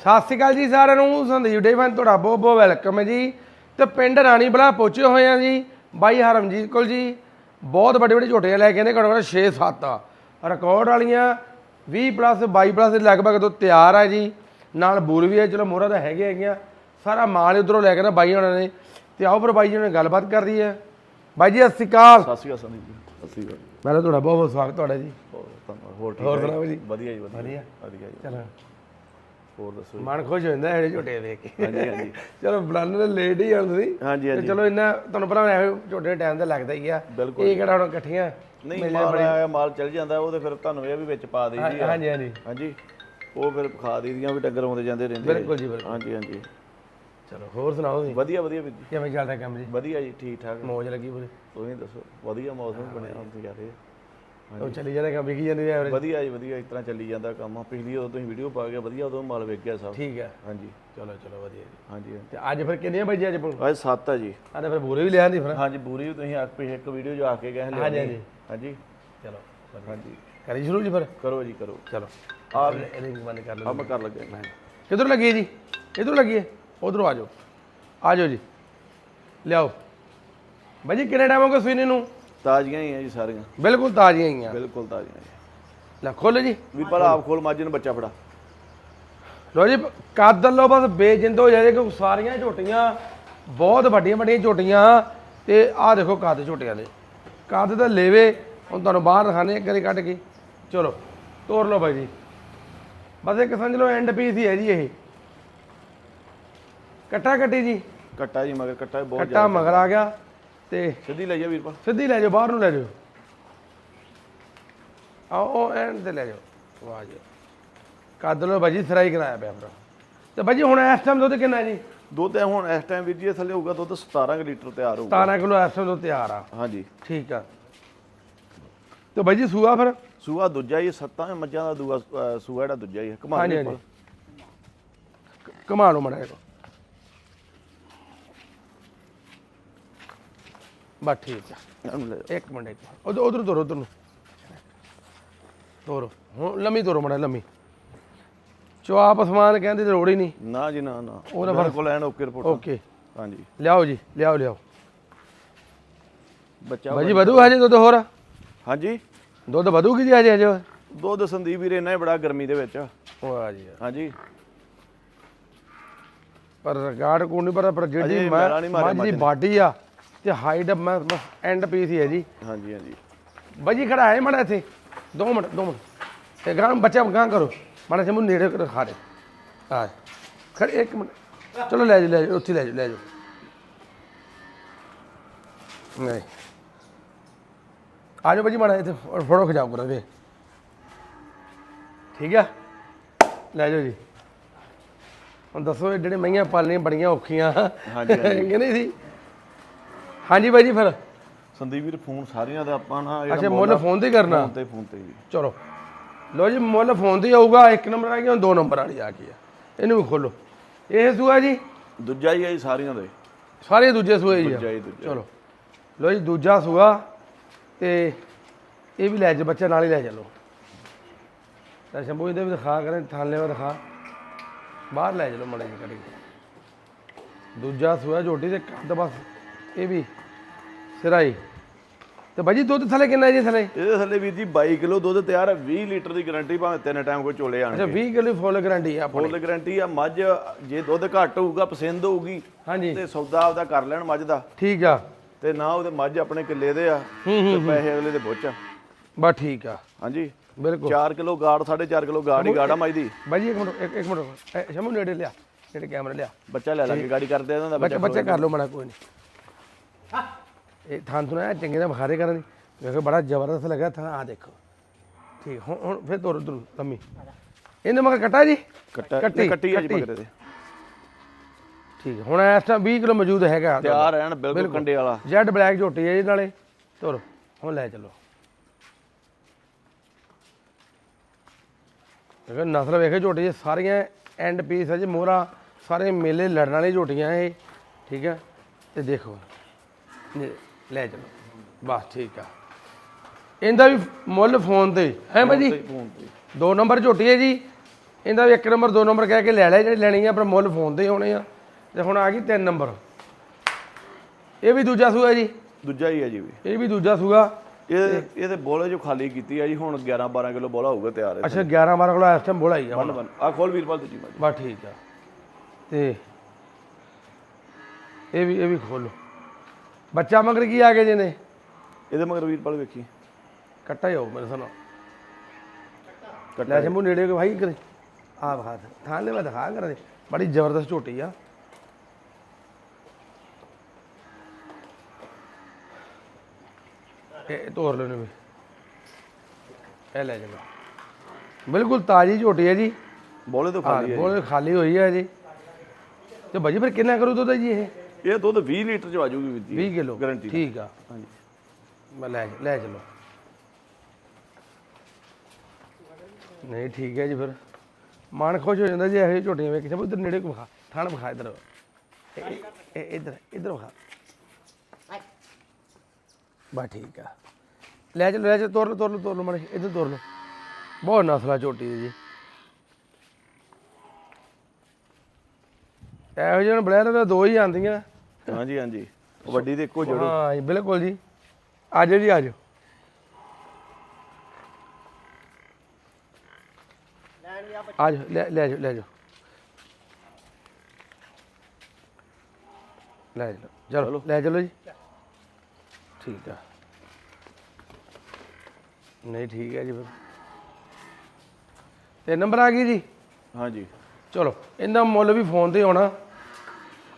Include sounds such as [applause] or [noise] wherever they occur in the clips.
ਸਤਿ ਸ਼੍ਰੀ ਅਕਾਲ ਜੀ ਸਾਰਿਆਂ ਨੂੰ। ਸੰਦੀਪ ਡੇਵਨ ਤੁਹਾਡਾ ਬਹੁਤ ਬਹੁਤ ਵੈਲਕਮ ਹੈ ਜੀ। ਤੇ ਪਿੰਡ ਰਾਣੀ ਬਲਾ ਪਹੁੰਚੇ ਹੋਏ ਆ ਜੀ ਬਾਈ ਹਰਮਜੀਤ ਕੋਲ ਜੀ। ਬਹੁਤ ਵੱਡੇ ਵੱਡੇ ਝੋਟੀਆਂ ਲੈ ਕੇ ਨੇ ਘੱਟੋ ਘੱਟ 6-7 ਆ। ਰਿਕਾਰਡ ਵਾਲੀਆਂ 20 ਪਲੱਸ 22 ਪਲੱਸ ਦੇ ਲਗਭਗ ਤੋਂ ਤਿਆਰ ਆ ਜੀ। ਨਾਲ ਬੂਰ ਵੀ ਹੈ ਚਲੋ ਮੋਹਰਾ ਤਾਂ ਹੈਗੇ ਹੈਗੀਆਂ। ਸਾਰਾ ਮਾਲ ਉਧਰੋਂ ਲੈ ਕੇ ਨਾ ਬਾਈ ਹੋਣਾ ਨੇ। ਤੇ ਆਓ ਫਿਰ ਬਾਈ ਜੀ ਨੇ ਗੱਲਬਾਤ ਕਰਦੀ ਹੈ ਬਾਈ ਜੀ ਸਤਿ ਸ਼੍ਰੀ ਅਕਾਲ। ਸਤਿ ਸ਼੍ਰੀ ਅਕਾਲ ਸੰਦੀਪ ਜੀ। ਸਤਿ ਸ਼੍ਰੀ ਅਕਾਲ। ਪਹਿਲਾਂ ਤੁਹਾਡਾ ਬਹੁਤ ਬਹੁਤ ਸਵਾਗਤ ਤੁਹਾਡਾ ਜੀ। ਹੋਰ ਧੰਨਵਾਦ। ਹੋਰ ਠੀਕ ਹੋਰ ਸੁਣਾਓ ਜੀ? ਵਧੀਆ ਜੀ ਵਧੀਆ। ਵਧੀਆ। ਚਲੋ। ਹੋਰ ਦੱਸੋ ਜੀ। ਮਨ ਖੁਸ਼ ਹੋ ਜਾਂਦਾ ਇਹ ਝੋਟੇ ਦੇਖ ਕੇ। ਹਾਂਜੀ ਹਾਂਜੀ। ਚਲੋ ਬੁਲਾਉਣ ਦੇ ਲੇਟ ਹੀ ਆਉਂਦੇ ਸੀ ਹਾਂਜੀ ਤੇ ਹਾਂਜੀ। ਚਲੋ ਇੰਨਾ ਤੁਹਾਨੂੰ ਪਤਾ ਇਹੋ ਝੋਟੇ ਟਾਈਮ ਤੇ ਲੱਗਦਾ ਹੀ ਆ। ਬਿਲਕੁਲ। ਇਹ ਕਿਹੜਾ ਹੁਣ ਇਕੱਠੀਆਂ ਨਹੀਂ ਮਾਲ ਆਇਆ ਮਾਲ ਚੱਲ ਜਾਂਦਾ ਉਹ ਤੇ ਫਿਰ ਤੁਹਾਨੂੰ ਇਹ ਵੀ ਵਿੱਚ ਪਾ ਦੇਈਦੀ ਆ। ਹਾਂਜੀ ਹਾਂਜੀ। ਹਾਂਜੀ ਉਹ ਫਿਰ ਖਾ ਦੇਈਦੀਆਂ ਵੀ ਡੰਗਰ ਆਉਂਦੇ ਜਾਂਦੇ ਰਹਿੰਦੇ ਆ। ਬਿਲਕੁਲ ਜੀ ਬਿਲਕੁਲ। ਹਾਂਜੀ ਹਾਂਜੀ। ਚਲੋ ਹੋਰ ਸੁਣਾਓ ਜੀ ਵਧੀਆ ਵਧੀਆ ਵੀਰ ਜੀ। ਕਿਵੇਂ ਚੱਲਦਾ ਕੰਮ ਜੀ? ਵਧੀਆ ਜੀ ਠੀਕ ਠਾਕ। ਮੌਜ ਲੱਗੀ ਪੂਰੀ। ਤੁਸੀਂ ਦੱਸੋ ਵਧੀਆ ਮੌਸਮ ਬਣਿਆ ਹੁਣ ਜਾ ਰਹੇ। ਉਹ ਚੱਲੀ ਜਾਂਦਾ ਕੰਮ ਵਿਕੀ ਜਾਂਦੀ ਐਵਰੇਜ ਵਧੀਆ ਜੀ ਵਧੀਆ ਇਸ ਤਰ੍ਹਾਂ ਚੱਲੀ ਜਾਂਦਾ ਕੰਮ। ਪਿਛਲੀ ਉਦੋਂ ਤੁਸੀਂ ਵੀਡੀਓ ਪਾ ਗਿਆ ਵਧੀਆ ਉਦੋਂ ਮਾਲ ਗਿਆ ਸਭ। ਠੀਕ ਹੈ। ਹਾਂਜੀ। ਚਲੋ ਚਲੋ ਵਧੀਆ ਜੀ। ਹਾਂਜੀ ਤੇ ਅੱਜ ਫਿਰ ਕਿੰਨੇ ਵਜੇ ਅੱਜ ਪੁਲ? ਅੱਜ 7 ਆ ਜੀ। ਆਦੇ ਫਿਰ ਬੂਰੇ ਵੀ ਲਿਆਂਦੀ ਫਿਰ। ਹਾਂਜੀ ਬੂਰੀ ਵੀ ਤੁਸੀਂ ਆਪ ਇੱਕ ਵੀਡੀਓ ਜੋ ਆ ਕੇ ਗਏ ਹਾਂਜੀ। ਹਾਂਜੀ। ਹਾਂਜੀ। ਚਲੋ। ਹਾਂਜੀ। ਕਰੀ ਸ਼ੁਰੂ ਜੀ ਫਿਰ? ਕਰੋ ਜੀ ਕਰੋ। ਚਲੋ। ਆ ਇਹਨੇ ਬੰਦ ਕਰ ਆ ਲਓ ਮੈਂ ਕਰ ਲੱਗਿਆ ਕਿੱਧਰ ਲੱਗੀ ਜੀ? ਇਧਰ ਲੱਗੀ ਹੈ? ਉਧਰੋਂ ਆ ਜਾਓ। ਆ ਜਾਓ ਜੀ। ਲਿਆਓ। ਬਾਈ ਜੀ ਕਿੰਨੇ ਟਾਈਮ ਹੋ ਗਿਆ ਸੂਈਨੇ ਨੂੰ? ਤਾਜ਼ੀਆਂ ਹੀ ਆ ਜੀ ਸਾਰੀਆਂ। ਬਿਲਕੁਲ ਤਾਜ਼ੀਆਂ ਹੀ ਆ। ਬਿਲਕੁਲ ਤਾਜ਼ੀਆਂ ਜੀ ਲੈ ਖੋਲੋ ਜੀ। ਵੀ ਪਰ ਆਪ ਖੋਲ ਮੱਝ ਨੂੰ ਬੱਚਾ ਫੜਾ। ਲੋ ਜੀ ਕੱਦ ਲੋ ਬਸ ਬੇਜਿੰਦ ਹੋ ਜਾਏ ਕਿ ਸਾਰੀਆਂ ਝੋਟੀਆਂ ਬਹੁਤ ਵੱਡੀਆਂ ਵੱਡੀਆਂ ਝੋਟੀਆਂ। ਤੇ ਆਹ ਦੇਖੋ ਕੱਦ ਝੋਟੀਆਂ ਦੇ। ਕੱਦ ਤਾਂ ਲੇਵੇ ਹੁਣ ਤੁਹਾਨੂੰ ਬਾਹਰ ਦਿਖਾਣੇ ਇੱਕ ਵਾਰੀ ਕੱਢ ਕੇ। ਚਲੋ ਤੋਰ ਲਓ ਬਾਈ ਜੀ। ਬਸ ਇੱਕ ਸਮਝ ਲਓ ਐਂਡ ਪੀਸ ਹੀ ਹੈ ਜੀ ਇਹ। ਕੱਟਾ ਕੱਟੀ ਜੀ। ਕੱਟਾ ਜੀ ਮਗਰ ਕੱਟਾ ਬਹੁਤ ਕੱਟਾ ਮਗਰ ਆ ਗਿਆ। ਤੇ ਸਿੱਧੀ ਲੈ ਜਾ ਵੀਰਪਾ ਸਿੱਧੀ ਲੈ ਜਾਓ ਬਾਹਰ ਨੂੰ ਲੈ ਜਾਓ। ਆਓ ਉਹ ਐਂਡ ਤੇ ਲੈ ਜਾਓ। ਵਾਹ ਜੀ। ਕੱਦ ਲੋ ਬਾਜੀ ਸਰਾਈ ਕਰਾਇਆ ਪਿਆ ਆਪਣਾ ਤੇ ਬਾਜੀ ਹੁਣ ਇਸ ਟਾਈਮ ਦੁੱਧ ਕਿੰਨਾ ਜੀ? ਦੁੱਧ ਹੈ ਹੁਣ ਇਸ ਟਾਈਮ ਵੀਰ ਜੀ ਇਹ ਥੱਲੇ ਹੋਊਗਾ ਦੁੱਧ 17 ਕੁ ਲੀਟਰ ਤਿਆਰ ਹੋਊਗਾ। 17 ਕਿਲੋ ਇਸ ਟਾਈਮ ਦੁੱਧ ਤਿਆਰ ਆ। ਹਾਂਜੀ। ਠੀਕ ਆ। ਤੇ ਬਾਜੀ ਸੂਆ ਫਿਰ? ਸੂਆ ਦੂਜਾ ਹੀ ਸੱਤਾਂ ਮੱਝਾਂ ਦਾ ਦੂਆ ਸੂਆ ਜਿਹੜਾ ਦੂਜਾ ਹੀ ਹੈ। ਕਮਾਲ ਹਾਂਜੀ ਹਾਂਜੀ। ਕਮਾ ਲਓ ਮੜਾ ਬਸ ਠੀਕ ਆ। ਇਹਨੂੰ ਲੈ ਜਾਓ। ਇੱਕ ਮਿੰਟ ਇੱਕ ਉਧਰ ਉਧਰ ਤੋਰੋ ਉਧਰ ਨੂੰ। ਤੋਰੋ ਹੁਣ ਲੰਮੀ ਤੋਰੋ ਮੜਾ ਲੰਮੀ। ਚੁਆਪ ਸਮਾਨ ਕਹਿੰਦੇ ਤੇ ਲੋੜ ਹੀ ਨਹੀਂ। ਨਾ ਜੀ ਨਾ ਨਾ। ਉਹਦਾ ਮੇਰੇ ਕੋਲ ਐਨ ਓਕੇ ਰਿਪੋਰਟ ਓਕੇ। ਹਾਂਜੀ। ਲਿਆਓ ਜੀ ਲਿਆਓ ਲਿਆਓ। ਬੱਚਾ ਬਾਜੀ ਵਧੂ ਹਜੇ ਦੁੱਧ ਹੋਰ? ਹਾਂਜੀ। ਦੁੱਧ ਵਧੂਗੀ ਜੀ ਹਜੇ ਹਜੇ ਦੁੱਧ ਸੰਦੀਪ ਵੀਰ ਇੰਨਾ ਹੀ ਬੜਾ ਗਰਮੀ ਦੇ ਵਿੱਚ। ਵਾਹ ਜੀ ਹਾਂਜੀ। ਪਰ ਰਿਕਾਰਡ ਕੋਈ ਨਹੀਂ ਪਰ ਪਰ ਜਿਹੜੀ ਅਜੇ ਮੈਂ ਮੈਲਾ ਨਹੀਂ ਮਾਰਿਆ ਮੱਝ ਦੀ ਬਾਡੀ ਆ ਤੇ ਹਾਈਟ ਮੈਂ ਬਸ ਐਂਡ ਪੀਸ ਹੀ ਹੈ ਜੀ। ਹਾਂਜੀ ਹਾਂਜੀ। ਬਾਜੀ ਖੜਾ ਹੈ ਮੜਾ ਇੱਥੇ। 2 ਮਿੰਟ 2 ਮਿੰਟ। ਤੇ ਗਾਂ ਬੱਚਾ ਗਾਂ ਕਰੋ। ਮਾੜਾ ਜਿਹਾ ਨੇੜੇ ਕਰ ਖਾ ਦੇ। ਆ। ਖੜੇ ਇੱਕ ਮਿੰਟ। ਚਲੋ ਲੈ ਜਾ ਲੈ ਜਾ ਉੱਥੇ ਲੈ ਜਾ ਲੈ ਜਾ ਨਹੀਂ। ਆ ਜਾਓ ਬਾਜੀ ਮਾੜਾ ਇੱਥੇ ਫ- ਫੋਟੋ ਖਿਚਾਓ ਕਰਾ ਵੇ। ਠੀਕ ਆ? ਲੈ ਜਾਓ ਜੀ। ਹੁਣ ਦੱਸੋ ਇਹ ਜਿਹੜੇ ਮਈਆਂ ਪਾਲਣੀਆਂ ਬੜੀਆਂ ਔਖੀਆਂ। ਹਾਂਜੀ, ਹਾਂਜੀ। ਕਿ ਨਹੀਂ ਸੀ? ਹਾਂਜੀ ਬਾਈ ਜੀ ਫਿਰ। ਸੰਦੀਪ ਵੀਰ ਫੋਨ ਸਾਰੀਆਂ ਦਾ ਆਪਾਂ ਨਾ ਅੱਛਾ ਮੁੱਲ ਫੋਨ ਤੇ ਕਰਨਾ। ਫੋਨ ਤੇ ਫੋਨ ਤੇ ਜੀ ਚਲੋ। ਲੋ ਜੀ ਮੁੱਲ ਫੋਨ ਤੇ ਆਊਗਾ ਇੱਕ ਨੰਬਰ ਆ ਗਿਆ ਦੋ ਨੰਬਰ ਵਾਲੀ ਆ ਗਈ ਆ। ਇਹਨੂੰ ਵੀ ਖੋਲੋ। ਇਹ ਸੂਆ ਜੀ? ਦੂਜਾ ਹੀ ਹੈ ਜੀ ਸਾਰੀਆਂ ਦੇ। ਸਾਰੇ ਦੂਜੇ ਸੂਏ ਜੀ ਆ। ਦੂਜਾ ਹੀ ਦੂਜਾ ਚਲੋ। ਲੋ ਜੀ ਦੂਜਾ ਸੂਆ। ਤੇ ਇਹ ਵੀ ਲੈ ਜਾ ਬੱਚਾ ਨਾਲ ਹੀ ਲੈ ਚਲੋ ਤਾਂ ਸ਼ੰਭੂ ਇਹਦੇ ਵੀ ਦਿਖਾ ਕਰੇ ਥਾਲੇ ਵਾ ਦਿਖਾ। ਬਾਹਰ ਲੈ ਚਲੋ ਮੜੇ ਜੀ ਦੂਜਾ ਸੂਆ ਝੋਟੀ ਤੇ ਕੱਦ ਬਸ ਇਹ ਵੀ। ਸਿਰਾਈ। ਤੇ ਬਾਜੀ ਦੁੱਧ ਥੱਲੇ ਕਿੰਨਾ ਜੀ ਥੱਲੇ? ਇਹਦੇ ਥੱਲੇ ਵੀਰ ਜੀ 22 ਕਿਲੋ ਦੁੱਧ ਤਿਆਰ ਹੈ 20 ਲੀਟਰ ਦੀ ਗਾਰੰਟੀ ਭਾਵੇਂ ਤਿੰਨ ਟਾਈਮ ਕੋਈ ਚੋਲੇ ਅੱਛਾ ਆਣਗੇ 20 ਕਿਲੋ ਫੁੱਲ ਗਾਰੰਟੀ ਆ ਆਪਣੀ। ਫੁੱਲ ਗਾਰੰਟੀ ਆ ਮੱਝ ਜੇ ਦੁੱਧ ਘੱਟ ਹੋਊਗਾ ਪਸੰਦ ਹੋਊਗੀ ਹਾਂਜੀ। ਤੇ ਸੌਦਾ ਆਪਦਾ ਕਰ ਲੈਣ ਮੱਝ ਦਾ। ਠੀਕ ਆ। ਤੇ ਨਾ ਉਹਦੇ ਮੱਝ ਆਪਣੇ ਕਿੱਲੇ ਦੇ ਆ ਤੇ ਪੈਸੇ ਅਗਲੇ ਦੇ ਬੁੱਚ ਆ ਬਸ ਠੀਕ ਆ। ਹਾਂਜੀ। ਬਿਲਕੁਲ। 4 ਕਿਲੋ ਗਾੜ 4.5 ਕਿਲੋ ਗਾੜ ਹੀ ਗਾੜਾ ਮੱਝ ਦੀ। ਬਾਜੀ ਇੱਕ ਮਿੰਟ ਇੱਕ ਇੱਕ ਮਿੰਟ ਇਹ ਸ਼ਮੂ ਨੇੜੇ ਲਿਆ ਨੇੜੇ ਕੈਮਰਾ ਲਿਆ। ਬੱਚਾ ਲੈ ਲਾਂਗੇ ਗਾੜੀ ਕਰਦੇ ਇਹਨਾਂ ਦਾ ਬੱਚਾ ਬੱਚਾ ਕਰ ਲਓ ਮੜਾ ਕੋਈ ਨਹੀਂ ਇਹ ਥਾਂ ਸੁਣਾ ਚੰਗੇ ਨਾਲ ਬਖਾਰੇ ਕਰਨ ਦੀ ਵੇਖੋ ਬੜਾ ਜ਼ਬਰਦਸਤ ਲੱਗਾ ਥਾਂ ਆ ਦੇਖੋ। ਠੀਕ ਹੁਣ ਹੁਣ ਫਿਰ ਤੁਰ ਤੁਰ ਲੰਮੀ। ਇਹਨੇ ਮਗਰ ਕੱਟਾ ਜੀ? ਕੱਟਾ ਕੱਟੀ, ਕੱਟੀ ਜੀ। ਮਗਰੇ ਦੇ ਠੀਕ। ਹੁਣ ਇਸ ਟਾਈਮ 20 ਕਿਲੋ ਮੌਜੂਦ ਹੈਗਾ। ਤਿਆਰ ਰਹਿਣ ਬਿਲਕੁਲ ਕੰਡੇ ਵਾਲਾ। ਜੈਡ ਬਲੈਕ ਝੋਟੀ ਹੈ ਇਹ ਨਾਲੇ। ਤੁਰ ਹੁਣ ਲੈ ਚੱਲੋ। ਦੇਖੋ ਨਸਲ ਵੇਖੇ ਝੋਟੀ ਇਹ ਸਾਰੀਆਂ ਐਂਡ ਪੀਸ ਹੈ ਜੀ ਮੋਹਰਾ। ਸਾਰੇ ਮੇਲੇ ਲੜਨ ਵਾਲੀ ਝੋਟੀਆਂ ਇਹ। ਠੀਕ ਹੈ ਤੇ ਦੇਖੋ। ਲੈ- ਲੈ ਚਲੋ। ਬਸ ਠੀਕ ਆ। ਇਹਦਾ ਵੀ ਮੁੱਲ ਫੋਨ ਤੇ ਹੈ ਭਾਜੀ? ਤੇ ਫੋਨ ਤੇ। ਦੋ ਨੰਬਰ ਝੋਟੀ ਹੈ ਜੀ। ਇਹਦਾ ਵੀ ਇੱਕ ਨੰਬਰ ਦੋ ਨੰਬਰ ਕਹਿ ਕੇ ਲੈ ਲਿਆ ਜਿਹੜੀ ਲੈਣੀ ਆ ਪਰ ਮੁੱਲ ਫੋਨ ਤੇ ਹੀ ਹੋਣੇ ਆ। ਤੇ ਹੁਣ ਆ ਗਈ ਤਿੰਨ ਨੰਬਰ। ਇਹ ਵੀ ਦੂਜਾ ਸੂਆ ਜੀ। ਦੂਜਾ ਹੀ ਹੈ ਜੀ ਵੀ। ਇਹ ਵੀ ਦੂਜਾ ਸੂਆ। ਇਹ ਇਹਦੇ ਬੋਲੇ ਜੋ ਖਾਲੀ ਕੀਤੀ ਆ ਜੀ ਹੁਣ 11 12 ਕਿਲੋ ਬੋਲਾ ਹੋਊਗਾ ਤਿਆਰ ਹੈ ਅੱਛਾ 11 12 ਕਿਲੋ ਇਸ ਟਾਈਮ ਬੋਲਾ ਹੀ ਆ ਬੰਨ ਬੰਨ ਆ ਖੋਲ ਵੀਰਪਾਲ ਦੂਜੀ ਮੱਝ ਬਸ ਠੀਕ ਆ। ਤੇ ਇਹ ਵੀ ਇਹ ਵੀ ਖੋਲੋ। ਬੱਚਾ ਮਗਰ ਕੀ ਆ ਗਏ ਜੀ ਨੇ ਇਹਦੇ ਮਗਰ ਵੀਰਪਾਲ ਵੇਖੀ। ਕੱਟਾ ਹੀ ਹੋ ਮੇਰੇ ਸਾਨੂੰ ਕੱਟਾ ਲੈ ਸ਼ੰਭੂ ਨੇੜੇ ਕੋ ਭਾਈ ਕਰੇ। ਆ ਵਿਖਾ ਦੇ ਥਾਂ ਲੈ ਮੈਂ ਦਿਖਾ ਕਰ ਬੜੀ ਜ਼ਬਰਦਸਤ ਝੋਟੀ ਆ। ਇਹ ਤੋਰ ਲੈਣੇ ਵੀ। ਇਹ ਲੈ ਜਾ ਬਿਲਕੁਲ ਤਾਜੀ ਝੋਟੀ ਹੈ ਜੀ। ਬੋਲੇ ਤੋਂ ਖਾਲੀ ਹੈ ਬੋਲ ਖਾਲੀ ਹੋਈ ਹੈ ਜੀ। ਤੇ ਭਾਜੀ ਫਿਰ ਕਿੰਨਾ ਕਰੂ ਦੁੱਧ ਜੀ ਇਹ? ਇਹ ਦੁੱਧ 20 ਲੀਟਰ ਚ ਆਜੂਗੀ ਵੀਰ ਜੀ 20 ਕਿਲੋ। ਗਾਰੰਟੀ ਠੀਕ ਆ। ਹਾਂਜੀ। ਮੈਂ ਲੈ ਲੈ ਚਲੋ। ਨਹੀਂ ਠੀਕ ਹੈ ਜੀ ਫਿਰ। ਮਨ ਖੁਸ਼ ਹੋ ਜਾਂਦਾ ਜੀ ਇਹੋ ਝੋਟੀਆਂ ਵੇਖ ਕੇ ਉਧਰ ਨੇੜੇ ਕੋ ਵਿਖਾ ਥਾਣ ਵਿਖਾ ਇਧਰ। ਇਧਰ ਇਧਰ ਵਿਖਾ। ਬਾ ਠੀਕ ਆ। ਲੈ ਚਲੋ ਲੈ ਚਲੋ ਤੋਰ ਲਓ ਤੋਰ ਲਓ ਤੋਰ ਲਓ ਮੜੇ ਇਧਰ ਤੋਰ ਲਓ। ਬਹੁਤ ਨਸਲਾ ਝੋਟੀ ਹੈ ਜੀ। ਇਹੋ ਜਿਹੇ ਬਲੈਰ ਤਾਂ ਦੋ ਹੀ ਆਉਂਦੀਆਂ। ਹਾਂਜੀ ਹਾਂਜੀ। ਉਹ ਵੱਡੀ ਤੇ ਇੱਕੋ ਜੋੜੋ। ਹਾਂ ਜੀ ਬਿਲਕੁਲ ਜੀ। ਆ ਜਾਓ ਜੀ ਆ ਜਾਓ। ਆ ਜਾਓ ਲੈ ਲੈ ਜਾਓ ਲੈ ਜਾਓ। ਲੈ ਜਾਓ ਚਲੋ ਲੈ ਚਲੋ ਜੀ। ਠੀਕ ਆ। ਨਹੀਂ ਠੀਕ ਹੈ ਜੀ ਫਿਰ। ਤੇ ਨੰਬਰ ਆ ਗਈ ਜੀ? ਹਾਂਜੀ। ਚਲੋ ਇਹਦਾ ਮੁੱਲ ਵੀ ਫੋਨ ਤੇ ਹੋਣਾ।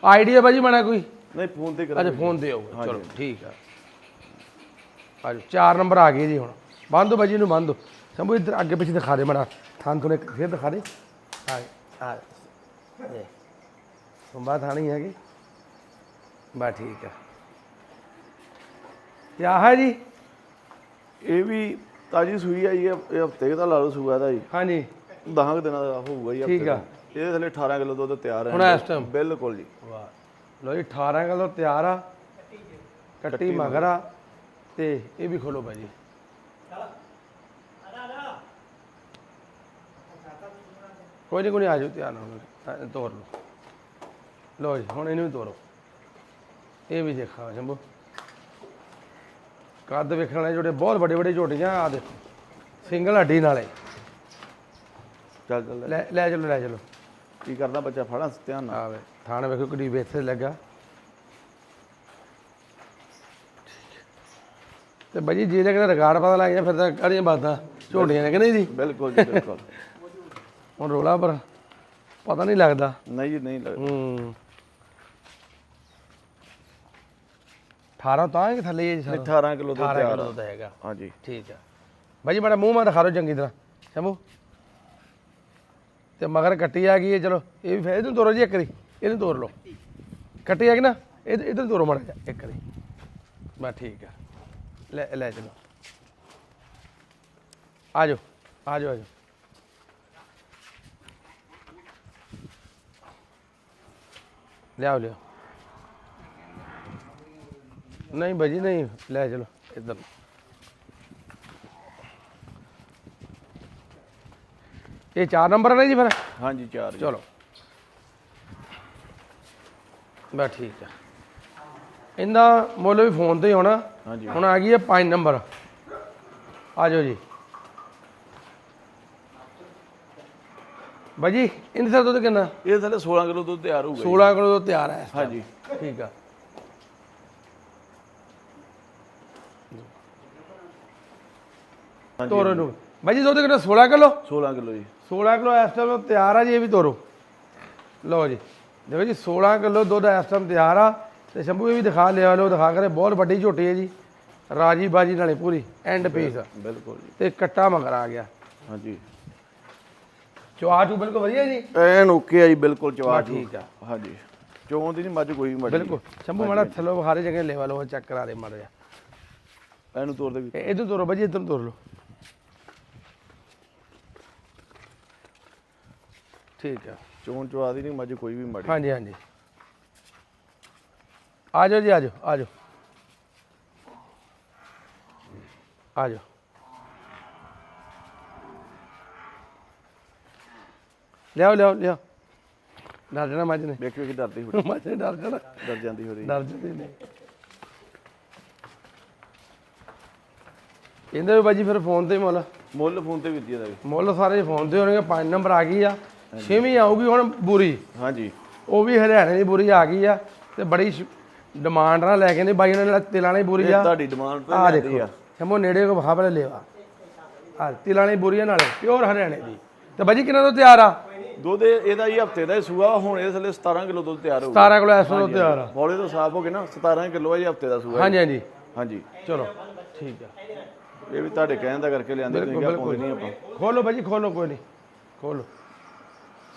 ਆਈਡੀਆ ਭਾਜੀ ਬਣਾ ਕੋਈ? ਨਹੀਂ ਫੋਨ ਤੇ ਅੱਛਾ ਕਰਾਂਗੇ ਫੋਨ ਤੇ ਆਊਗਾ। ਚਲੋ ਠੀਕ ਆ। ਆਜੋ ਚਾਰ ਨੰਬਰ ਆ ਗਏ ਜੀ ਹੁਣ। ਬੰਦ ਦੋ ਬਾਜੀ ਨੂੰ ਬੰਦ ਦੋ ਸੰਭੂ ਇੱਧਰ ਅੱਗੇ ਪਿੱਛੇ ਦਿਖਾ ਦੇ ਮੜਾ। ਥਾਂ ਤੋਂ ਫਿਰ ਦਿਖਾ ਦੇ। ਆ ਆ ਇਹ ਸੁੰਬਾ ਥਾਣੀ ਹੈਗੀ। ਬਾ ਠੀਕ ਆ। ਕੀ ਹੈ ਜੀ? ਇਹ ਵੀ ਤਾਜੀ ਸੂਈ ਆ ਜੀ ਇਹ ਹਫ਼ਤੇ ਦਾ ਲਾ ਲਓ ਸੂਆ ਦਾ ਜੀ। ਹਾਂਜੀ। 10 ਦਿਨਾਂ ਦਾ ਹੋਊਗਾ ਜੀ ਹਫ਼ਤੇ ਠੀਕ ਆ। ਇਹਦੇ ਥੱਲੇ 18 ਕਿਲੋ ਦੁੱਧ ਤਿਆਰ ਹੈ। ਹੁਣ ਇਸ ਟਾਈਮ ਬਿਲਕੁਲ ਜੀ। ਵਾਹ। ਲੋ ਜੀ 18 ਕਿਲੋ ਤਿਆਰ ਆ। ਕੱਟੀ ਮਗਰ ਆ ਤੇ ਇਹ ਵੀ ਖੋਲੋ ਭਾਜੀ। ਕੋਈ ਨਹੀਂ ਕੋਈ ਨਹੀਂ ਆ ਜਾਓ ਧਿਆਨ ਨਾਲ ਅ, ਤੋੜ ਲਓ। ਲੋ ਜੀ ਹੁਣ ਇਹਨੂੰ ਵੀ ਤੋੜੋ ਇਹ ਵੀ ਦੇਖਾ ਜੰਬੋ ਕੱਦ ਵੇਖਣ ਵਾਲੇ ਜਿਹੜੇ ਬਹੁਤ ਵੱਡੇ ਵੱਡੇ ਝੋਟੀਆਂ ਆ ਦੇਖੋ। ਸਿੰਗਲ ਹੱਡੀ ਨਾਲੇ। ਚੱਲ ਚੱਲ। ਲੈ ਲੈ ਚਲੋ ਲੈ ਚਲੋ। ਕੀ ਕਰਦਾ ਬੱਚਾ ਫੜਾ ਧਿਆਨ ਨਾਲ ਆਵੇ ਥਾਣੇ ਵੇਖੋ ਕਿੱਡੀ ਵੇਥੇ ਲੱਗਾ। ਤੇ ਬਾਜੀ ਜੇ ਲੱਗਦਾ ਰਿਕਾਰਡ ਪਤਾ ਲੱਗ ਗਿਆ ਫਿਰ ਤਾਂ ਕਾਹਦੀਆਂ ਬਾਤਾਂ? ਝੋਟੀਆਂ ਨੇ ਕਿ ਨਹੀਂ ਜੀ? ਬਿਲਕੁਲ ਜੀ ਬਿਲਕੁਲ। [laughs] ਹੁਣ ਰੋਲਾ ਪਰ ਪਤਾ ਨਹੀਂ ਲੱਗਦਾ। ਨਹੀਂ ਜੀ ਨਹੀਂ ਲੱਗਦਾ। ਹੂੰ। 18 ਤਾਂ ਹੈ ਕਿ ਥੱਲੇ ਹੀ ਹੈ ਜੀ ਸਾਰਾ? 18 ਕਿਲੋ 18 ਤਿਆਰ ਕਿਲੋ ਦਾ ਹੈਗਾ। ਹਾਂਜੀ। ਠੀਕ ਆ। ਬਾਜੀ ਬੜਾ ਮੂੰਹ ਮਾ ਦਿਖਾ ਦਿਓ ਚੰਗੀ ਤਰ੍ਹਾਂ। ਸ਼ੰਭੂ ਤੇ ਮਗਰ ਕੱਟੀ ਆ ਗਈ ਹੈ ਚਲੋ, ਇਹ ਵੀ ਫਿਰ ਇਹਨੂੰ ਤੋਰੋ ਜੀ ਇੱਕ ਵਾਰੀ, ਇਹਨੂੰ ਤੋਰ ਲਓ। ਕੱਟੀ ਆ ਗਈ ਨਾ, ਇਹ ਇਧਰ ਤੋਰੋ ਮਾੜਾ ਜਿਹਾ, ਇੱਕ ਵਾਰੀ। ਬਸ ਠੀਕ ਹੈ ਲੈ ਲੈ ਚਲੋ। ਆ ਜਾਓ ਆ ਜਾਓ ਆ ਜਾਓ। ਲਿਆਓ ਲਿਆਓ। ਨਹੀਂ ਬਾਜੀ, ਨਹੀਂ, ਲੈ ਚਲੋ, ਇੱਧਰ। ਇਹ ਚਾਰ ਨੰਬਰ ਨੇ ਜੀ ਫਿਰ? ਹਾਂਜੀ ਚਾਰ ਜੀ। ਚਲੋ। ਬਸ ਠੀਕ ਆ। ਇਹਦਾ ਮੁੱਲ ਵੀ ਫੋਨ ਤੇ ਹੀ ਹੋਣਾ। ਹਾਂਜੀ। ਹੁਣ ਆ ਗਈ ਹੈ 5 ਨੰਬਰ। ਆ ਜਾਓ ਜੀ। ਬਾਜੀ ਇਹਦੇ ਦਾ ਦੁੱਧ ਕਿੰਨਾ? ਇਹ ਥੱਲੇ 16 ਕਿਲੋ ਦੁੱਧ ਤਿਆਰ ਹੋਊਗਾ ਜੀ। 16 ਕਿਲੋ ਤੋਂ ਤਿਆਰ ਹੈ। ਹਾਂਜੀ। ਠੀਕ ਆ। ਹਾਂਜੀ ਤੋਰੋ ਨੂੰ। ਬਾਜੀ ਦੁੱਧ ਕਿੰਨਾ? 16 ਕਿਲੋ? 16 ਕਿਲੋ ਜੀ। 16 ਕਿਲੋ ਇਸ ਟਾਈਮ ਤਿਆਰ ਆ ਜੀ ਇਹ ਵੀ ਤੋਰੋ। ਲਓ ਜੀ ਦੇਖੋ ਜੀ 16 ਕਿਲੋ ਦੁੱਧ ਇਸ ਟਾਈਮ ਤਿਆਰ ਆ। ਤੇ ਸ਼ੰਭੂ ਇਹ ਵੀ ਦਿਖਾ ਲਿਆ ਲੋ ਦਿਖਾ ਕਰੇ ਬਹੁਤ ਵੱਡੀ ਝੋਟੀ ਹੈ ਜੀ। ਰਾਜੀ ਬਾਜੀ ਨਾਲੇ ਪੂਰੀ ਐਂਡ ਪੀਸ ਬਿਲਕੁਲ ਜੀ। ਤੇ ਕੱਟਾ ਮਗਰ ਆ ਗਿਆ। ਹਾਂਜੀ। ਚਵਾ ਚੂ ਬਿਲਕੁਲ ਵਧੀਆ ਜੀ। ਐਨ ਓਕੇ ਆ ਜੀ ਬਿਲਕੁਲ ਚਵਾ ਬਸ ਠੀਕ ਆ। ਹਾਂਜੀ। ਚੋਂ ਦੀ ਨਹੀਂ ਮੱਝ ਕੋਈ ਮੱਝ ਬਿਲਕੁਲ। ਸ਼ੰਭੂ ਮਾੜਾ ਥੱਲੋਂ ਬੁਖਾਰੇ ਜਗ੍ਹਾ ਲੈਵਲ ਉਹ ਚੈੱਕ ਕਰਾ ਦੇ ਮਾੜਾ ਇਹਨੂੰ ਤੋੜ ਦੇ ਵੀ ਇਧਰ ਤੋਰੋ ਬਾਜੀ ਇਧਰ ਤੋਰ ਲਓ। ਠੀਕ ਆ। ਚੋਂ ਚਵਾ ਦੀ ਨਹੀਂ ਮੱਝ ਕੋਈ ਵੀ ਮੱਝ ਹਾਂਜੀ ਹਾਂਜੀ। ਆ ਜਾਓ ਜੀ ਆ ਜਾਓ ਆ ਜਾਓ। ਆ ਜਾਓ। ਲਿਆਓ ਲਿਆਓ ਲਿਆਓ। ਡਰ ਜਾਣਾ ਮੱਝ ਨੇ। ਵੇਖਿਓ ਕਿ ਡਰਦੀ ਹੋ ਮੱਝ ਨੇ ਡਰ ਜਾਣਾ। ਡਰ ਜਾਂਦੀ ਹੋ ਰਹੀ ਡਰ ਜਾਂਦੇ ਨੇ ਕਹਿੰਦੇ ਵੀ ਬਾਜੀ ਫਿਰ ਫੋਨ ਤੇ ਹੀ ਮੁੱਲ। ਮੁੱਲ ਫੋਨ ਤੇ ਵੀਰ ਜੀ ਦਾ ਵੀ ਮੁੱਲ ਸਾਰੇ ਫੋਨ ਤੇ ਹੋਣਗੇ ਪੰਜ ਨੰਬਰ ਆ ਗਈ ਆ। ਛੇਵੀਂ ਆਊਗੀ ਹੁਣ ਬੁਰੀ। ਹਾਂਜੀ। ਉਹ ਵੀ ਹਰਿਆਣੇ ਦੀ ਬੁਰੀ ਆ ਗਈ ਆ ਤੇ ਬੜੀ ਡਿਮਾਂਡ ਨਾਲ ਲੈ ਕੇ ਨੇ ਬਾਈ ਉਹਨਾਂ ਨੇ ਤਿਲਾਂ ਵਾਲੀ ਬੁਰੀ ਆ। ਤੁਹਾਡੀ ਡਿਮਾਂਡ ਆ ਤੇ ਜਾਂਦੀ ਦੇਖੋ ਆ। ਹਮੋ ਨੇੜੇ ਕੋ ਭਾਵ ਲੈਵਾ। ਆ ਤਿਲਾਂ ਵਾਲੀ ਬੁਰੀ ਆ ਨਾਲੇ ਪਿਓਰ ਹਰਿਆਣੇ ਦੀ। ਤੇ ਬਾਜੀ ਕਿੰਨਾ ਤੋਂ ਤਿਆਰ ਆ? ਦੁੱਧ ਇਹ- ਇਹਦਾ ਹੀ ਹਫ਼ਤੇ ਦਾ ਹੀ ਸੂਆ ਹੁਣ ਇਸ ਥੱਲੇ 17 ਕਿਲੋ ਦੁੱਧ ਤਿਆਰ ਹੋਊਗਾ 17 ਕਿਲੋ ਇਸ ਤੋਂ ਤਿਆਰ ਆ। ਬੋਲੇ ਤੋਂ ਸਾਫ਼ ਹੋ ਗਏ ਨਾ 17 ਕਿਲੋ ਹੈ ਜੀ ਹਫ਼ਤੇ ਦਾ ਸੂਆ ਹਾਂਜੀ ਹਾਂਜੀ। ਹਾਂਜੀ। ਚਲੋ ਠੀਕ ਆ। ਇਹ ਵੀ ਤੁਹਾਡੇ ਕਹਿਣ ਦਾ ਕਰਕੇ ਲਿਆਂਦੇ ਤੁਸੀਂ ਕਿਹਾ ਪਾਉਂਦੇ ਨਹੀਂ ਆਪਾਂ। ਖੋਲੋ ਬਾਜੀ ਖੋਲੋ ਕੋਈ ਨਹੀਂ। ਖੋਲੋ।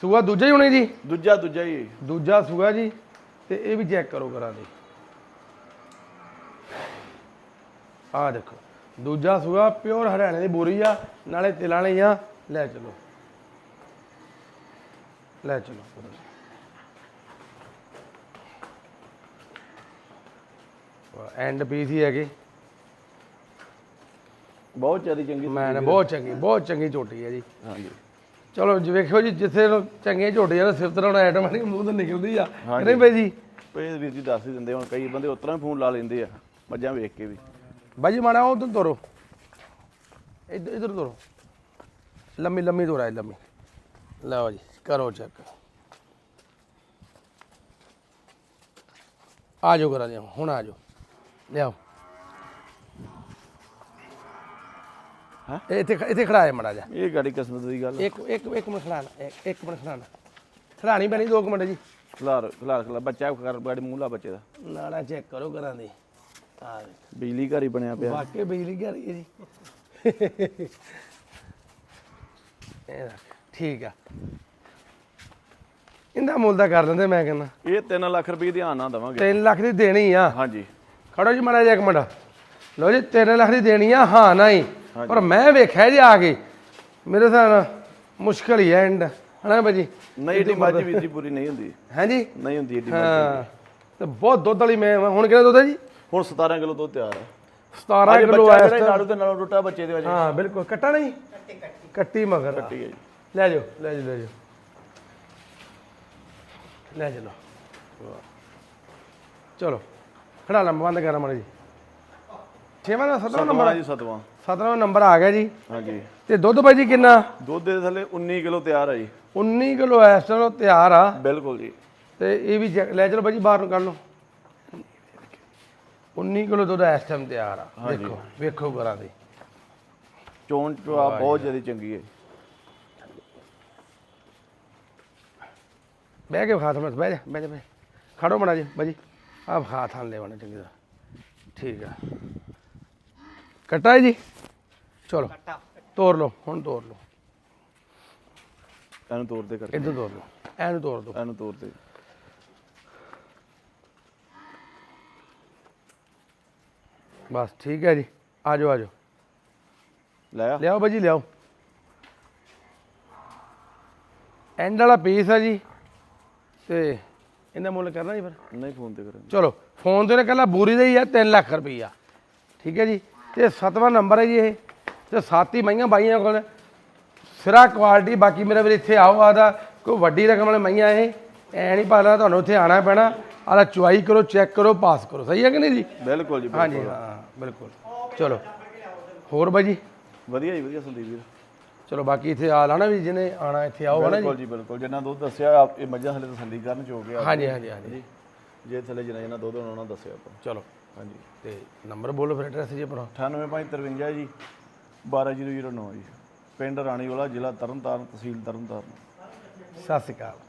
ਸੂਆ ਦੂਜਾ ਹੀ ਹੋਣੀ ਜੀ? ਦੂਜਾ ਦੂਜਾ ਹੀ। ਦੂਜਾ ਸੂਆ ਜੀ ਤੇ ਇਹ ਵੀ ਚੈੱਕ ਕਰੋ ਕਰਾਂ ਦੀ ਆ ਦੇਖੋ ਦੂਜਾ ਸੂਆ ਪਿਓਰ ਹਰਿਆਣੇ ਦੀ ਬੋਰੀ ਆ ਨਾਲੇ ਤਿਲਾਂ ਵਾਲੀ ਆ ਲੈ ਚਲੋ। ਲੈ ਚਲੋ। ਐਂਡ ਪੀਸ ਹੀ ਹੈਗੇ। ਬਹੁਤ ਜ਼ਿਆਦਾ ਚੰਗੀ ਮੈਂ ਬਹੁਤ ਚੰਗੀ ਬਹੁਤ ਚੰਗੀ ਝੋਟੀ ਹੈ ਜੀ। ਹਾਂਜੀ ਚਲੋ ਜੀ ਵੇਖਿਓ ਜੀ ਜਿੱਥੇ ਨੂੰ ਚੰਗੇ ਝੋਟੇ ਆ ਸਿਫਤ ਨਾਲ ਆਈਟਮ ਨਹੀਂ ਮੂੰਹ ਤੋਂ ਨਿਕਲਦੀ ਆ। ਨਹੀਂ ਬਈ ਜੀ? ਇਹ ਵੀਰ ਜੀ ਦੱਸ ਹੀ ਦਿੰਦੇ ਹੁਣ ਕਈ ਬੰਦੇ ਉਤਰਾ ਫੋਨ ਲਾ ਲੈਂਦੇ ਆ ਮੱਝਾਂ ਵੇਖ ਕੇ ਵੀ। ਬਾਜੀ ਮਾਣਾ ਉਧਰ ਤੋਰੋ। ਇੱਧਰ ਇੱਧਰ ਤੋਰੋ। ਲੰਮੀ ਲੰਮੀ ਤੋਰਾ ਲੰਮੀ। ਲਓ ਜੀ ਕਰੋ ਚੈੱਕ ਆ ਜਾਓ ਕਰਾ ਲਿਆਓ ਹੁਣ ਆ ਜਾਓ। ਲਿਆਓ। ਹੈਂ? ਇੱਥੇ ਇੱਥੇ ਖੜਾ ਹੈ ਮੜਾ ਜਾ ਇਹ ਗਾੜੀ ਕਿਸਮਤ ਦੀ ਗੱਲ ਇੱਕ ਇੱਕ ਇੱਕ ਮਿੰਟ ਖੜਾਣਾ ਇੱਕ ਮਿੰਟ ਖੜਾਣਾ ਖੜਾਣੀ ਪੈਣੀ ਦੋ ਕੁ ਮਿੰਟ ਜੀ। ਖਲਾਰ ਖਲਾਰ ਖਲਾਰ ਬੱਚਾ ਕਰ ਗਾੜੀ ਮੂੰਹ ਲਾ ਬੱਚੇ ਦਾ। ਨਾੜਾ ਚੈੱਕ ਕਰੋ ਕਰਾਂ ਦੀ। ਆ ਬਿਜਲੀ ਘਰ ਹੀ ਬਣਿਆ ਪਿਆ। ਵਾਕਈ ਬਿਜਲੀ ਘਰ ਹੀ ਹੈ ਜੀ। ਠੀਕ ਆ। ਇਹਦਾ ਮੁੱਲ ਦਾ ਕਰ ਲੈਂਦੇ ਮੈਂ ਕਹਿੰਦਾ। ਇਹ 3 ਲੱਖ ਰੁਪਏ ਧਿਆਨ ਨਾਲ ਦਵਾਂਗੇ। 3 ਲੱਖ ਦੀ ਦੇਣੀ ਆ। ਹਾਂਜੀ। ਖੜੋ ਜੀ ਮਾੜਾ ਜਿਹਾ ਇੱਕ ਮਿੰਟ। ਲਓ ਜੀ 3 ਲੱਖ ਦੀ ਦੇਣੀ ਆ ਹਾਂ ਨਹੀਂ। ਪਰ ਮੈਂ ਵੇਖਿਆ ਜੀ ਆ ਕੇ ਮੇਰੇ ਨਾਲ ਮੁਸ਼ਕਲ ਹੀ ਐ ਐਂਡ ਹਨਾ ਭਾਜੀ? ਨਹੀਂ ਏਡੀ ਮੱਝ ਵੀਰ ਜੀ ਪੂਰੀ ਨਹੀਂ ਹੁੰਦੀ। ਹੈ ਜੀ ਨਹੀਂ ਹੁੰਦੀ ਮੱਝ ਹਾਂ ਤੇ ਬਹੁਤ ਦੁੱਧ ਵਾਲੀ ਮੈਂ ਵਾਂ। ਹੁਣ ਕਿਹੜਾ ਦੁੱਧ ਹੈ ਜੀ? ਹੁਣ 17 ਕਿਲੋ ਦੁੱਧ ਤਿਆਰ ਹੈ। 17 ਅੱਜ ਕਿਲੋ ਐ ਜਿਹੜਾ ਨਾੜੂ ਦੇ ਨਾਲੋਂ ਟੁੱਟਾ ਬੱਚੇ ਦੇ ਵਜੇ। ਹਾਂ ਬਿਲਕੁਲ। ਕੱਟਾ ਨਹੀਂ? ਕੱਟੀ ਮਗਰ। ਆ। ਠੀਕ ਹੈ ਜੀ। ਲੈ ਜਾਓ ਲੈ ਜਾਓ ਲੈ ਜਾਓ। ਲੈ ਚਲੋ ਚਲੋ। ਖੜਾ ਲੰਬਾ ਬੰਦ ਕਰਾਂ ਮਾੜਾ ਜੀ ਛੇਵਾਂ ਦਾ ਸੱਤਵਾਂ ਨੰਬਰ ਸਤਵਾਂ ਜੀ ਸਤਵਾਂ। ਸੱਤਵਾਂ ਨੰਬਰ ਆ ਗਿਆ ਜੀ। ਹਾਂਜੀ। ਤੇ ਦੁੱਧ ਭਾਈ ਜੀ ਕਿੰਨਾ? ਦੁੱਧ ਦੇ ਥੱਲੇ 19 ਕਿਲੋ ਤਿਆਰ ਹੈ ਜੀ। 19 ਕਿਲੋ ਇਸ ਟਾਈਮ ਤਿਆਰ ਆ। ਬਿਲਕੁਲ ਜੀ। ਤੇ ਇਹ ਵੀ ਲੈ ਚਲੋ ਭਾਈ ਜੀ ਬਾਹਰ ਨੂੰ ਕੱਢ ਲਓ। 19 ਕਿਲੋ ਦੁੱਧ ਇਸ ਟਾਈਮ ਤਿਆਰ ਆ। ਦੇਖੋ ਵੇਖੋ ਕਰਾਂ ਦੀ ਚੋਣ ਚਵਾ ਬਹੁਤ ਜ਼ਿਆਦਾ ਚੰਗੀ ਹੈ। ਬਹਿ ਕੇ ਖਾ ਥਾਂ ਬਹਿ ਜਾ ਬਹਿ ਜਾ ਬਹਿ। ਖੜੋ ਮੜਾ ਜੀ। ਭਾਜੀ ਆਹ ਖਾ ਥਾਂ ਲੈ ਵਣਾ ਚੰਗੀ ਤਰ੍ਹਾਂ। ਠੀਕ ਆ। ਕੱਟਾ ਹੈ ਜੀ? ਚਲੋ ਤੋੜ ਲਓ ਹੁਣ ਤੋੜ ਲਓ। ਇਹਨੂੰ ਤੋੜ ਦੇ ਕਰਕੇ ਇੱਧਰ ਤੋੜ ਲਓ ਐਨੂੰ ਤੋੜ ਦਿਓ ਇਹਨੂੰ ਤੋੜ ਦੇ। ਬਸ ਠੀਕ ਹੈ ਜੀ। ਆ ਜਾਓ ਆ ਜਾਓ। ਲੈ ਆ ਲਿਆਓ ਭਾਜੀ ਲਿਆਓ। ਐਂਡ ਵਾਲਾ ਪੀਸ ਆ ਜੀ। ਤੇ ਇਹਦਾ ਮੁੱਲ ਕਰਨਾ ਜੀ ਫਿਰ? ਨਹੀਂ ਫੋਨ ਤੇ ਕਰਾਂ ਚਲੋ ਫੋਨ ਤੇ ਕੱਲਾ ਬੂਰੀ ਦਾ ਹੀ ਆ 3 ਲੱਖ ਰੁਪਈਆ। ਠੀਕ ਹੈ ਜੀ? ਤੇ ਸਤਵਾਂ ਨੰਬਰ ਹੈ ਜੀ ਇਹ। ਤੇ ਸੱਤ ਹੀ ਮਈਆਂ ਬਾਈਆਂ ਕੋਲ। ਸਿਰਾ ਕੁਆਲਿਟੀ ਬਾਕੀ ਮੇਰੇ ਵੀਰ ਇੱਥੇ ਆਓ ਆਦਾ। ਕੋਈ ਵੱਡੀ ਰਕਮ ਵਾਲੇ ਮਈਆਂ ਇਹ। ਐ ਨਹੀਂ ਪਾਣਾ ਤੁਹਾਨੂੰ ਉੱਥੇ ਆਣਾ ਪੈਣਾ। ਆਦਾ ਚੁਆਈ ਕਰੋ ਚੈੱਕ ਕਰੋ ਪਾਸ ਕਰੋ। ਸਹੀ ਹੈ ਕਿ ਨਹੀਂ ਜੀ? ਬਿਲਕੁਲ ਜੀ। ਹਾਂਜੀ ਹਾਂ ਬਿਲਕੁਲ। ਚਲੋ। ਹੋਰ ਬਾਈ ਜੀ? ਵਧੀਆ ਜੀ ਵਧੀਆ ਸੰਦੀਪ ਵੀਰ। ਚਲੋ ਬਾਕੀ ਇੱਥੇ ਆ ਲਾਣਾ ਵੀ ਜਿਹਨੇ ਆਣਾ ਇੱਥੇ ਆਓ ਹਨਾ ਜੀ? ਬਿਲਕੁਲ ਜੀ ਬਿਲਕੁਲ। ਜਿੰਨਾ ਦੁੱਧ ਦੱਸਿਆ ਆਪ ਇਹ ਮੱਝਾਂ ਹਲੇ ਤਸੱਲੀ ਕਰਨ ਚ ਹੋ ਗਿਆ। ਹਾਂਜੀ ਹਾਂਜੀ ਹਾਂਜੀ। ਜੇ ਥੱਲੇ ਜਿੰਨਾ ਜਿੰਨਾ ਦੁੱਧ ਉਹਨਾਂ ਦੱਸਿਆ ਆਪਾਂ। ਚਲੋ। ਹਾਂਜੀ। ਤੇ ਨੰਬਰ ਬੋਲੋ ਫਿਰ ਐਡਰੈਸ ਜੀ ਆਪਣਾ। 98553 ਜੀ 12009 ਜੀ। ਪਿੰਡ ਰਾਣੀਵਾਲਾ ਜ਼ਿਲ੍ਹਾ ਤਰਨਤਾਰਨ ਤਹਿਸੀਲ ਤਰਨਤਾਰਨ। ਸਤਿ ਸ਼੍ਰੀ ਅਕਾਲ।